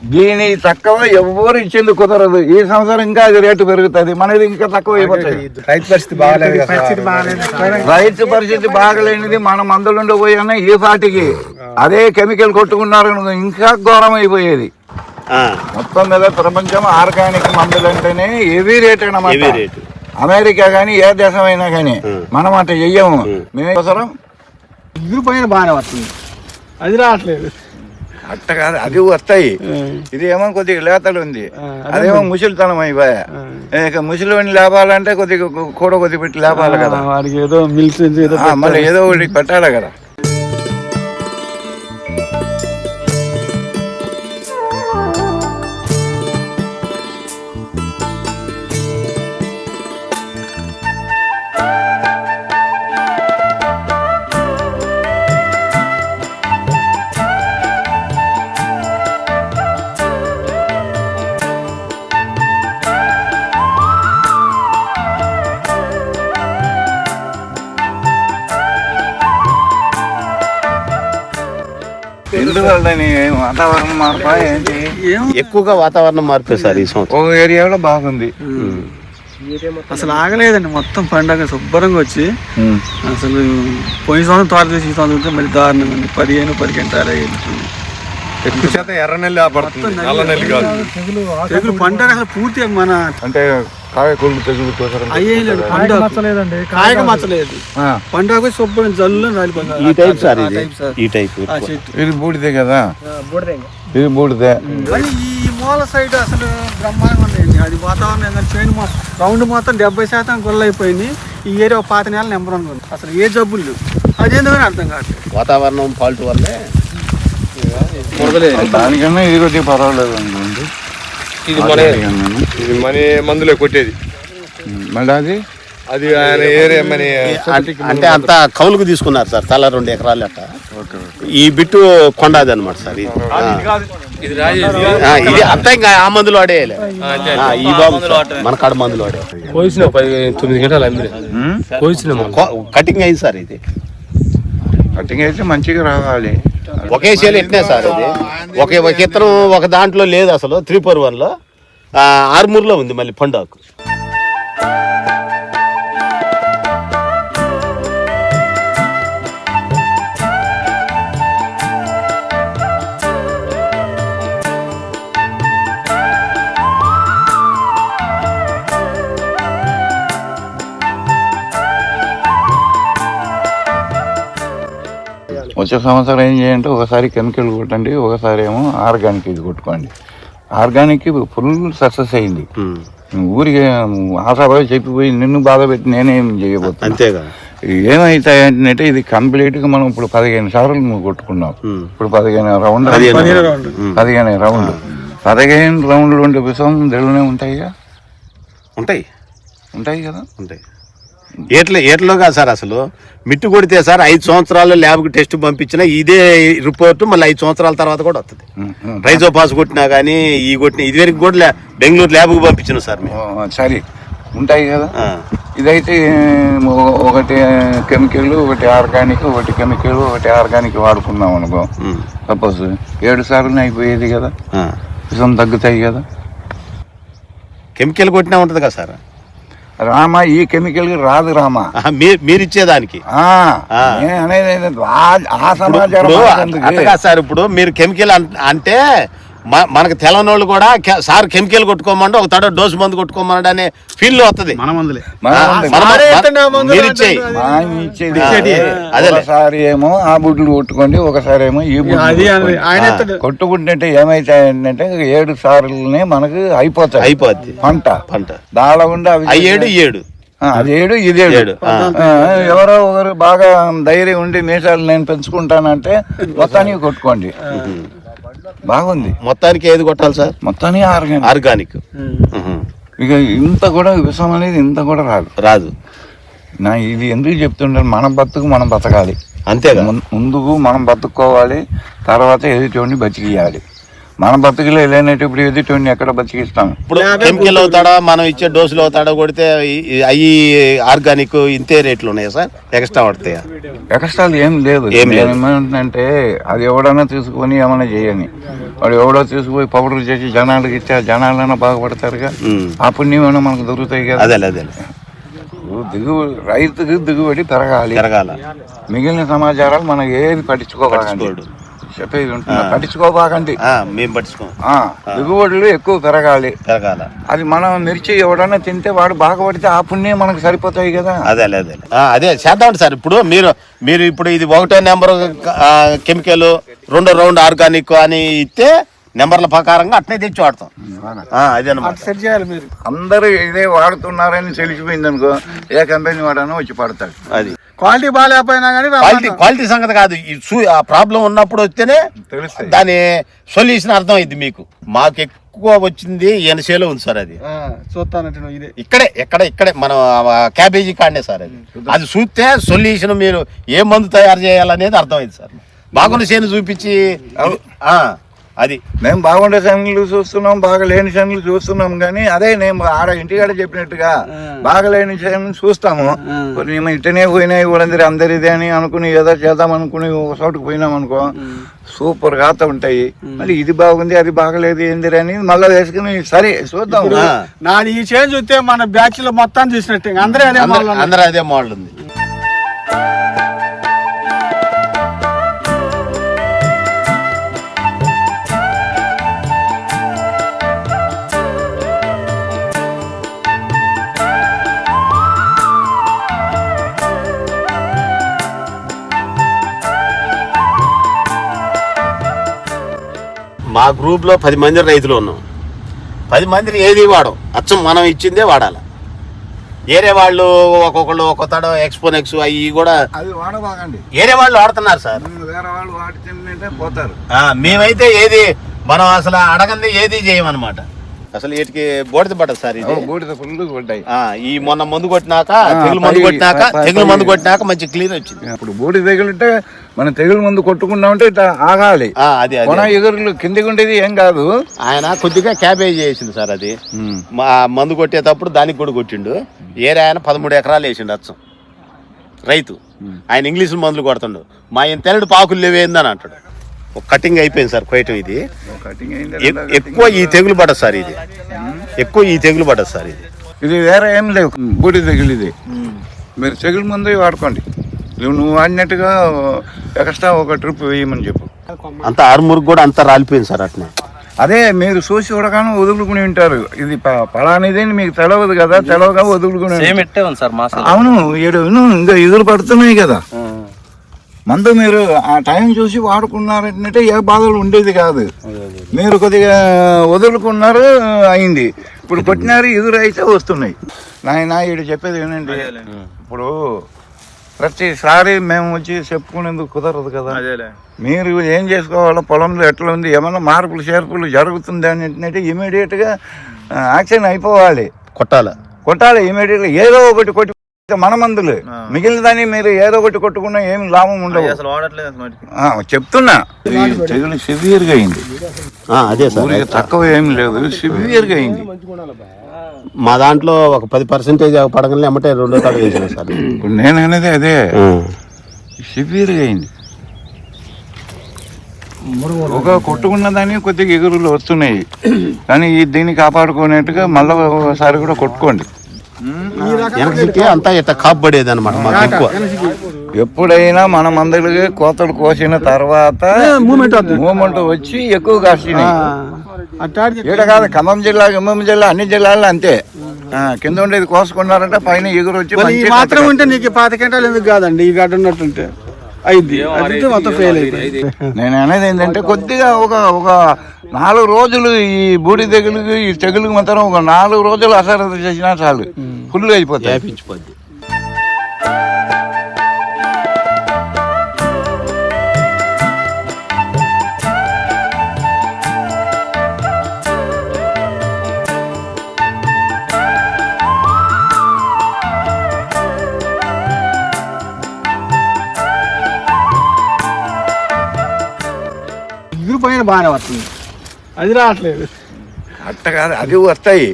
దీని తక్కువ ఎవరు ఇచ్చేందుకు కుదరదు. ఈ సంవత్సరం ఇంకా అది రేటు పెరుగుతుంది. మనది ఇంకా తక్కువ అయిపోతుంది రైతు పరిస్థితి బాగాలేదు కదా రైతు పరిస్థితి బాగలేనిది మన మందులుండి పోయినా ఈ పాటికి అదే కెమికల్ కొట్టుకున్నారు ఇంకా ఘోరం అయిపోయేది. ఆ, మొత్తం మీద ప్రపంచం ఆర్గానిక్ మందులు అంటేనే హెవీ రేట్ రేటు. అమెరికా కానీ ఏ దేశం అయినా కానీ మనం అట్లా చెయ్యము. మేము అవసరం ఇగురు పైన బాగానే వస్తుంది. అది రావట్లేదు. అట్ట కాదు అది వస్తాయి. ఇది ఏమో కొద్దిగా లేతలు ఉంది. అదేమో ముసలితనం అయిపోయా ఇక ముసలిని లేపాలంటే కొద్దిగా కూడ కొద్దిగా పెట్టి లేపాలి కదా. వాడికి ఏదో ఆ, మళ్ళీ ఏదో ఒకటి పెట్టాలి కదా. వాతావరణం మార్పా ఏంటి? ఎక్కువగా వాతావరణం మార్పే సార్ ఈ సంవత్సరం. ఒక ఏరియాలో బాగుంది. అసలు ఆగలేదండి మొత్తం పండగ శుభ్రంగా వచ్చి. అసలు పోయిన సంవత్సరం తోట చూసి ఈ సంవత్సరం మళ్ళీ దారుణంగా ఉంది. పదిహేను పదిహేను తారీఖు వెళ్తుంది ఎక్కువ శాతం ఎర్ర నెల్లి పడుతుంది నల్ల. నెల్లి కాదు. తెగులు పంట అసలు పూర్తిగా మన అంటే కాయ కొళ్ళు తెగులు కోసం అయ్యేలేదు పంట కాయక మచ్చలేదు. పండగ శుభ్రం జల్లు రాలిపోయింది. ఈ టైప్ సార్ ఇది? ఈ టైప్ ఇది బూడిదే కదా? ఇది బూడిదే. మళ్ళీ ఈ మూల సైడ్ అసలు బ్రహ్మాండంగా ఉన్నాయండి అది వాతావరణం కానీ చేను రౌండ్ మొత్తం డెబ్బై శాతం గొల్లైపోయింది ఈ ఏరియా ఒక పాత నెల నెంబర్ వన్ ఉంది. అసలు ఏ జబ్బులు లేవు. అది ఎందుకని అర్థం కావట్లేదు. వాతావరణం ఫాల్ట్ వల్లే దానికన్నా ఇది కొద్దిగా పర్వాలేదు అనుకోండి. ఇది మన ఇది మన మందులే కొట్టేది. మళ్ళీ అది? అది ఆయన ఏరియా మన అంటే అంత కౌలుకు తీసుకున్నారు సార్ తల రెండు ఎకరాలు అట్ట. ఈ బిట్టు కొండాది అనమాట సార్ ఇది. అంతా ఇంకా ఆ మందులు వాడేయాలి ఆ, ఈ బాబు మన కాడ మందులు వాడే కోసిన పది తొమ్మిది గంటలు? కోసిన కటింగ్ అయింది సార్ ఇది. కటింగ్ అయితే మంచిగా రావాలి. ఒకే చేలు ఎట్టినా సార్ ఒకే ఒక ఇత్తనం ఒక దాంట్లో లేదు అసలు త్రీ ఫోర్ వన్లో. ఆర్మూర్లో ఉంది మళ్ళీ పండాకు. వచ్చే సంవత్సరం ఏం చేయంటే ఒకసారి కెమికల్ కొట్టండి ఒకసారి ఏమో ఆర్గానిక్ ఇది కొట్టుకోండి. ఆర్గానిక్ ఫుల్ సక్సెస్ అయింది. ఊరికి ఆశాబాయి చెప్పిపోయి నిన్ను బాధ పెట్టి నేనేం చేయబోతున్నా. అంతేగా. ఏమైతాయంటే ఇది కంప్లీట్గా మనం ఇప్పుడు పదిహేను సార్లు నువ్వు కొట్టుకున్నావు. ఇప్పుడు పదిహేను రౌండ్ పదిహేను రౌండ్. పదిహేను రౌండ్. పదిహేను రౌండ్లు ఉండే విషయం దెళ్ళనే ఉంటాయిగా ఉంటాయి. ఉంటాయి కదా? ఉంటాయి. ఏట్లో కాదు సార్ అసలు. మిట్టు కొడితే సార్ ఐదు సంవత్సరాలు ల్యాబ్కి టెస్ట్ పంపించినా ఇదే రిపోర్ట్ మళ్ళీ ఐదు సంవత్సరాల తర్వాత కూడా వస్తుంది. రైజో పాస్ కొట్టినా కానీ ఈ కొట్టిన ఇదివరకు కూడా ల్యా- బెంగళూరు ల్యాబ్కి పంపించిన సార్ సరే ఉంటాయి కదా. ఇదైతే ఒకటి కెమికల్ ఒకటి ఆర్గానిక్ ఒకటి కెమికల్ ఒకటి ఆర్గానిక్ వాడుకున్నాం అనుకో. సపోజ్ ఏడు సార్లు అయిపోయేది కదా. విషం తగ్గుతాయి కదా. కెమికల్ కొట్టినా ఉంటుంది కదా సార్. రామ ఈ కెమికల్ రాదు రామ. మీరు ఇచ్చేదానికి. ఆ, అనేది సమాచారం ఇప్పుడు సార్ మీరు కెమికల్ అంటే మనకు తెలవని వాళ్ళు కూడా సార్ కెమికల్ కొట్టుకోమంటే ఒక తడ డోసు మందు కొట్టుకోమన్నాడు అనే ఫీల్లో వస్తుంది మన మందులే. ఒకసారి ఏమో ఆ బుడ్లు కొట్టుకోండి ఒకసారి ఏమో ఈ బుడ్లు కొట్టుకుంటుంటే ఏమైతాయంటే ఏడు సార్లునే మనకు అయిపోతాయి. అయిపోద్ది. పంట. పంట. దాళ ఉండి అవి ఆ ఏడు ఏడు. ఆ, అది ఏడు ఇది ఏడు. ఏడు. ఆ. ఆ, ఎవరో ఒకరు బాగా ధైర్యం ఉండి మీసాలు నేను పెంచుకుంటానంటే మొత్తానికి కొట్టుకోండి. బాగుంది. మొత్తానికి ఏది కొట్టాలి సార్? మొత్తానికి ఆర్గానిక్. ఆర్గానిక్. ఇక ఇంత కూడా విషం అనేది ఇంత కూడా రాదు. రాదు. నా ఇది ఎందుకు చెప్తుంటాను మన బతుకు మనం బతకాలి. అంతేగా? ముం- ముందుకు మనం బతుక్కోవాలి తర్వాత ఎదుటి బతికియాలి మన బతుకులే లేనప్పుడు ఎదుటి ఎక్కడ బతికిస్తాం? ఇప్పుడు కెమికల్ అవుతాడా? మనం ఇచ్చే డోసులు అవుతాడా? కొడితే అవి ఆర్గానిక్ ఇంతే రేట్లు ఉన్నాయా సార్? ఎక్స్ట్రా పడతాయా? ఎక్స్ట్రాలు ఏం లేదు. ఏం లేదు. ఏమంటుందంటే అది ఎవడన్నా తీసుకొని ఏమైనా చేయని. వాడు ఎవడో తీసుకుపోయి పౌడర్ చేసి జనాలకు ఇస్తే ఆ జనాలైనా బాగుపడతారుగా. ఉమ్. ఆ పుణ్యమైనా మనకు దొరుకుతాయి కదా. అదేలే అదేలే దిగు రైతుకు దిగుబడి పెరగాలి. తిరగాల మిగిలిన సమాచారాలు మనం ఏది పట్టించుకోడు. చెప్పేది ఉంటుంది పట్టించుకోబాకండి. ఆ, మేము పట్టించుకోం. ఆ, దిగుబడులు ఎక్కువ పెరగాలి. తిరగాల అది మనం మిర్చి ఎవడన్నా తింటే వాడు బాగుపడితే ఆ పుణ్యం మనకు సరిపోతాయి కదా. అదేలే అదేలే ఆ, అదే చేద్దామండి సార్. ఇప్పుడు మీరు మీరు ఇప్పుడు ఇది ఒకటో నెంబర్ కెమికల్ రెండో రౌండ్ ఆర్గానిక్ అని ఇస్తే నెంబర్ల ప్రకారంగా అట్నే తెచ్చి వాడతాం. ఆ, అదే సెట్ చేయాలి మీరు. అందరూ ఇదే వాడుతున్నారని తెలిసిపోయింది అనుకో ఏ కంపెనీ వాడనో వచ్చి పడతాడు. అది. క్వాలిటీ బాగాలేకపోయినా కానీ క్వాలిటీ క్వాలిటీ సంగతి కాదు. ఆ ప్రాబ్లం ఉన్నప్పుడు వస్తేనే దాని సొల్యూషన్ అర్థమైంది మీకు. మాకు ఎక్కువ వచ్చింది ఎనసేలో ఉంది సార్ అది. చూస్తానంటే ఇదే. ఇక్కడే ఎక్కడ ఇక్కడే మనం క్యాబేజీ కాడనే సార్ అది. అది చూస్తే సొల్యూషన్ మీరు ఏ మందు తయారు చేయాలనేది అర్థమైంది సార్. బాగున్న చేను చూపించి ఆ, అది. మేము బాగుండే ఛానళ్ళు చూస్తున్నాం బాగా లేని ఛానళ్ళు చూస్తున్నాం కానీ అదే నేను ఆడ ఇంటికాడ చెప్పినట్టుగా బాగా లేని ఛానల్ చూస్తాము. ఏమో ఇట్టనే పోయినాయి వాళ్ళందరూ అందరు ఇదే అని అనుకుని ఏదో చేద్దాం అనుకుని ఒక చోటుకు పోయినాం అనుకో సూపర్ గాత ఉంటాయి. మళ్ళీ ఇది బాగుంది అది బాగలేదు ఏంది అని మళ్ళీ వేసుకుని సరే చూద్దాం. నాది ఈ చేంజ్ చూస్తే మన బ్యాచ్లో మొత్తం చూసినట్టు అందరూ అదే మోడల్ ఉంది. మా గ్రూప్లో పది మంది రైతులు ఉన్నాం. పది మందిని ఏది వాడం? అచ్చం మనం ఇచ్చిందే వాడాలి. వేరే వాళ్ళు ఒక్కొక్కళ్ళు ఒక్కొక్కడు ఎక్స్పోనెక్స్ అవి కూడా వేరే వాళ్ళు వాడుతున్నారు సార్. పోతారు. మేమైతే ఏది మనం అసలు అడగంది ఏది చేయమన్నమాట. అసలు వీటికి బోడిద పడదు సార్ ఇది. బూడిద ఫుల్ ఆ, ఈ మొన్న మందు కొట్టినాక తెగులు మందు కొట్టినాక తెగులు మందు కొట్టినాక మంచి క్లీన్ వచ్చింది. ఇప్పుడు బూడి తెగులుంటే మనం తెగులు ముందు కొట్టుకున్నామంటే ఇట్లా ఆగాలి. ఆ, అది అది ఎగురులు కిందికి ఉండేది ఏం కాదు. ఆయన కొద్దిగా క్యాబేజ్ చేసింది సార్ అది. మా మందు కొట్టేటప్పుడు దానికి కూడా కొట్టిండు. ఏరే ఆయన పదమూడు ఎకరాలు వేసిండు అచ్చం. రైతు. ఆయన ఇంగ్లీష్ మందులు కొడుతుండు. మా ఆయన తెల్లడు పాకులు లేవేందని అంటాడు. కటింగ్ అయిపోయింది సార్ కొయ్యటం ఇది. కటింగ్ అయింది ఎ- ఎక్కువ ఈ తెగులు పడదు సార్ ఇది. ఎక్కువ ఈ తెగులు పడదు సార్ ఇది. ఇది వేరే ఏం లేవు బూడి తెగులు ఇది. మీరు తెగులు ముందు వాడుకోండి. నువ్వు నువ్వు వాడినట్టుగా ఎక్స్ట్రా ఒక ట్రిప్ వేయమని చెప్పు. అంత ఆరుమూరు కూడా అంత రాలిపోయింది సార్ అట్నే. అదే మీరు చూసి చూడగానే వదులుకుని ఉంటారు. ఇది ప- పలానిది మీకు తెలవదు కదా తెలవగా వదులుకుని అవును ఏడు ఇంకా ఎదురు పడుతున్నాయి కదా. మందు మీరు ఆ టైం చూసి వాడుకున్నారంటే ఏ బాధలు ఉండేది కాదు. మీరు కొద్దిగా వదులుకున్నారు అయింది. ఇప్పుడు కొట్టినారు ఎదురు అయితే వస్తున్నాయి. నాయన ఈడు చెప్పేది ఏనండి ఇప్పుడు ప్రతిసారి మేము వచ్చి చెప్పుకునేందుకు కుదరదు కదా. మీరు ఏం చేసుకోవాలో పొలంలో ఎట్లా ఉంది ఏమైనా మార్పులు చేర్పులు జరుగుతుంది అని ఇమీడియట్గా యాక్షన్ అయిపోవాలి. కొట్టాల? కొట్టాలి ఇమీడియట్గా ఏదో ఒకటి కొట్టి మన మందులు మిగిలిన దాన్ని మీరు ఏదో ఒకటి కొట్టుకున్నా ఏం లాభం ఉండవు. ఆ, చెప్తున్నా. ఈ తెగులు సివియర్గా అయింది. ఆ, అదే సార్. ఊరికే తక్కువ ఏం లేదు సివియర్గా అయింది. మా దాంట్లో ఒక పది పర్సెంటేజ్ పడగలనే అమ్మటే రెండో తాడు వేసిన సార్. ఇప్పుడు నేను అనేది అదే. సివియర్గా అయింది. ఒక కొట్టుకున్న దాన్ని కొద్దిగా ఎగురులు వస్తున్నాయి. కానీ ఈ దీన్ని కాపాడుకునేట్టుగా మళ్ళీ ఒకసారి కూడా కొట్టుకోండి. వెనకకి అంతా ఇట్లా కాపు పడేది అనమాట మాకు ఎక్కువ. ఎప్పుడైనా మన మందులకి కోతలు కోసిన తర్వాత మూమెంట్ వచ్చి ఎక్కువ కాస్తున్నాయి అట్లా ఈడ కాదు ఖమ్మం జిల్లా ఖమ్మం జిల్లా అన్ని జిల్లాల్లో అంతే. ఆ, కింద ఉండేది కోసుకున్నారంటే పైన ఎగురు వచ్చి మాత్రం ఉంటే నీకు పాత గంటలు ఎందుకు కాదండి? ఈ గడ్డ ఉన్నట్టుంటే. అయింది. అది మొత్తం ఫెయిల్ అయింది నేను అనేది ఏంటంటే కొద్దిగా ఒక ఒక నాలుగు రోజులు ఈ బూడి తెగులుకి ఈ తెగులుకి మాత్రం ఒక నాలుగు రోజులు అసలు చేసినా చాలు. ఫుల్ అయిపోతాయి. ఇగురు పైన బాగానే వస్తుంది. అది రావట్లేదు. అట్ట కాదు అది వస్తాయి.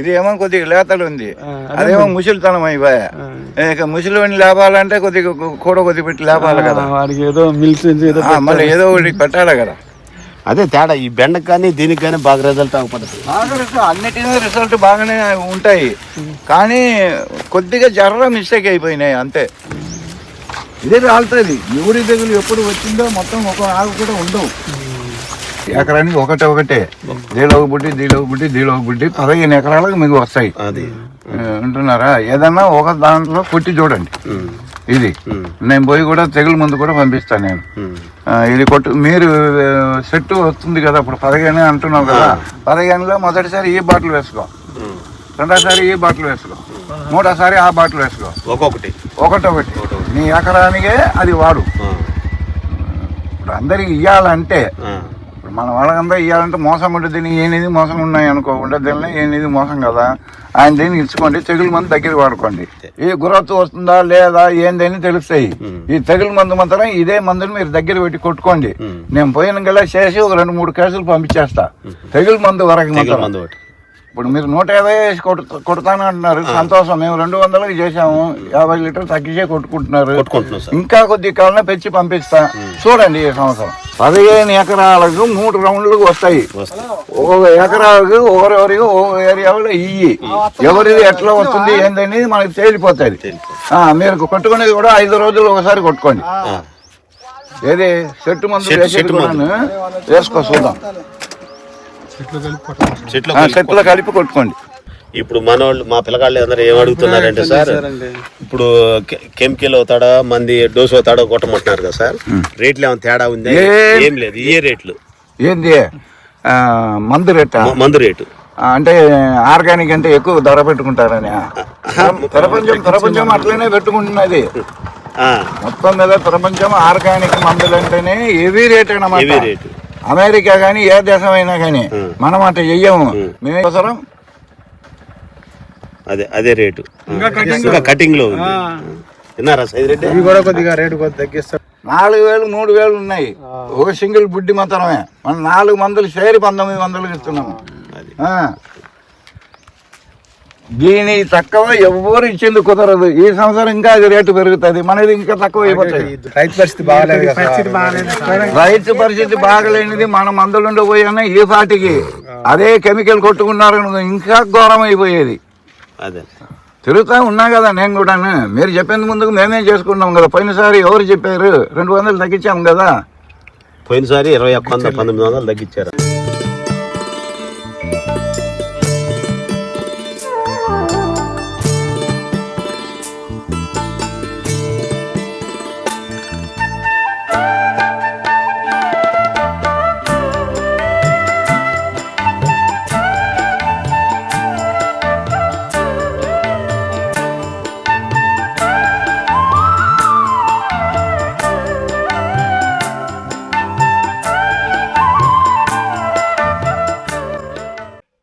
ఇది ఏమో కొద్దిగా లేతలు ఉంది. అదేమో ముసలితనం అయిపోయా. ఇక ముసలిని లేపాలంటే కొద్దిగా కూడా కొద్దిగా పెట్టి లేపాలి కదా. వాడికి ఏదో ఏదో మళ్ళీ ఏదో ఒకటి పెట్టాలి కదా. అదే తేడా ఈ బెండకు కానీ దీనికి కానీ బాగా రిజల్ట్ అవ్వకపోతే. బాగా రిజల్ట్ అన్నిటినీ రిజల్ట్ బాగానే ఉంటాయి. కానీ కొద్దిగా జర్ర మిస్టేక్ అయిపోయినాయి అంతే. ఇదే రాలుతుంది. ఊరి తెగులు ఎప్పుడు వచ్చిందో మొత్తం ఒక ఆకు కూడా ఉండవు. ఎకరానికి ఒకటే ఒకటే. దీలో ఒక బుడ్డి దీలో ఒక బుడ్డి దీలో ఒక బుడ్డి పదిహేను ఎకరాలకు మీకు వస్తాయి. అది. ఏదన్నా ఒక దాంట్లో కొట్టి చూడండి. ఇది. నేను పోయి కూడా తెగులు ముందు కూడా పంపిస్తాను నేను. ఇది కొట్టు మీరు సెట్ వస్తుంది కదా ఇప్పుడు పదిహేను అంటున్నావు కదా. పదిహేనులో మొదటిసారి ఈ బాటిల్ వేసుకో. రెండోసారి ఈ బాటిల్ వేసుకో. మూడోసారి ఆ బాటిల్ వేసుకో. ఒక్కొక్కటి. ఒకటొకటి. నీ ఎకరానికే అది వాడు. ఇప్పుడు అందరికి ఇవ్వాలంటే మన వాళ్ళకందరూ ఇవ్వాలంటే మోసం ఉంటుంది నీ ఏనిది మోసం ఉన్నాయి అనుకో ఉండదిల్లే ఏనిది మోసం కదా? ఆయన దీన్ని ఇచ్చుకోండి తెగులు మందు దగ్గర వాడుకోండి. ఈ గురత్తు వస్తుందా లేదా ఏందని తెలుస్తాయి. ఈ తెగులు మందు మాత్రం ఇదే మందుని మీరు దగ్గర పెట్టి కొట్టుకోండి. నేను పోయిన గల చేసి ఒక రెండు మూడు కేసులు పంపించేస్తా. తెగులు మందు వరకు మందు ఇప్పుడు మీరు నూట యాభై వేసి కొట్టు కొడతాను అంటున్నారు. సంతోషం. మేము రెండు వందలకి చేసాము యాభై లీటర్లు తగ్గించే కొట్టుకుంటున్నారు. ఇంకా కొద్ది కాలం పెంచి పంపిస్తా. చూడండి ఈ సంవత్సరం. పదిహేను ఎకరాలకు మూడు రౌండ్లు వస్తాయి. ఒక్కొక్క ఎకరాలకు ఒకరెవరికి ఒక్కొక్క ఏరియాలో ఇయ్యి. ఎవరిది ఎట్లా వస్తుంది ఏందనేది మనకి తేలిపోతుంది. మీరు కొట్టుకునేది కూడా ఐదు రోజులు ఒకసారి కొట్టుకోండి. ఏది? చెట్టు మందు వేసేది. కూడాను? వేసుకో చూద్దాం. చెట్లు కలిపి కొట్టుకోండి. ఇప్పుడు మనోళ్ళు మా పిల్లగాళ్ళు అందరూ ఏం అడుగుతున్నారంటే సార్ ఇప్పుడు కెమికల్ అవుతాడా మంది డోస్ అవుతాడో కొట్టమంటున్నారు కదా సార్. రేట్లు ఏమైనా తేడా ఉందా? ఏ- లేదు ఏ రేట్లు. ఏంది? ఆ, మందు రేట? మందు రేటు. అంటే ఆర్గానిక్ అంటే ఎక్కువ ధర పెట్టుకుంటారని. ప్రపంచం ప్రపంచం అట్లనే పెట్టుకుంటున్నది. ఆ, మొత్తం మీద ప్రపంచం ఆర్గానిక్ మందులు అంటేనే హెవీ రేట్ అన్నమాట హెవీ రేటు. అమెరికా కానీ ఏ దేశం అయినా కానీ మనం అట్లా చెయ్యము. మేము అవసరం అదే అదే రేటు. ఇంకా కటింగ్లో. విన్నారా సైజ్ రేట్ ఇవి కూడా కొద్దిగా రేటు కొద్దిగా తగ్గిస్తారు నాలుగు వేలు మూడు వేలు ఉన్నాయి. ఒక సింగిల్ బుడ్డి మాత్రమే. మనం నాలుగు మందులు చేరి పంతొమ్మిది వందలు ఇస్తున్నాము. ఆ. దీని తక్కువ ఎవరు ఇచ్చింది కుదరదు. ఈ సంవత్సరం ఇంకా అది రేటు పెరుగుతుంది. మనది ఇంకా తక్కువ అయిపోతుంది రైతు పరిస్థితి బాగాలేదు పరిస్థితి బాగాలేదు. రైతు పరిస్థితి బాగలేనిది మన మందులుండి పోయాను ఈ పాటికి అదే కెమికల్ కొట్టుకున్నారు ఇంకా ఘోరం అయిపోయేది. అదే. తిరుగుతా ఉన్నా కదా నేను కూడాను మీరు చెప్పేందుకు ముందుకు మేమే చేసుకున్నాం కదా. పోయినసారి ఎవరు చెప్పారు? రెండు వందలు తగ్గించాం కదా. పోయినసారి ఇరవై పంతొమ్మిది వందలు తగ్గించారు.